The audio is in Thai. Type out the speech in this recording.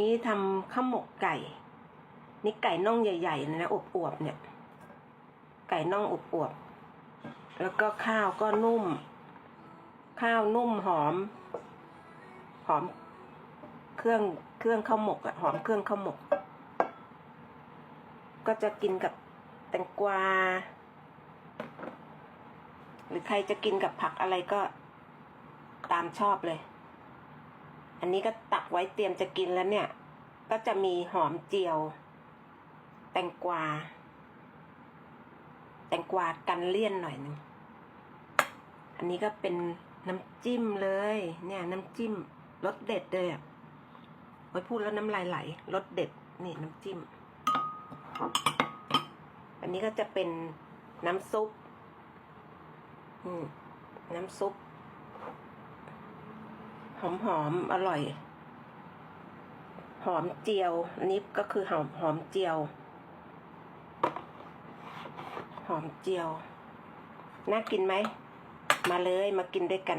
นี่ทำข้าวหมกไก่ นี่ไก่น่องใหญ่ๆเลยนะอวบๆเนี่ย ไก่น่องอวบๆแล้วก็ข้าวก็นุ่ม ข้าวนุ่มหอม หอม เครื่องเครื่องข้าวหมกอะหอมเครื่องข้าวหมก ก็จะกินกับแตงกวา หรือใครจะกินกับผักอะไรก็ตามชอบเลย อันนี้ก็ตักไว้เตรียมจะกินแล้วเนี่ย ก็จะมีหอมเจียว แตงกวา แตงกวากันเลี่ยนหน่อยหนึงอันนี้ก็เป็นน้ำจิ้มเลย เนี่ย น้ำจิ้มรสเด็ดเลยอะโอ้พูดแล้วน้ำลายไหลรสเด็ดนี่น้ำจิ้ม อันนี้ก็จะเป็นน้ำซุป อืม น้ำซุป หอมหอมๆอร่อย หอมเจียวนิบก็คือหอมหอมเจียว หอมเจียว น่ากินไหม มาเลยมากินด้วยกัน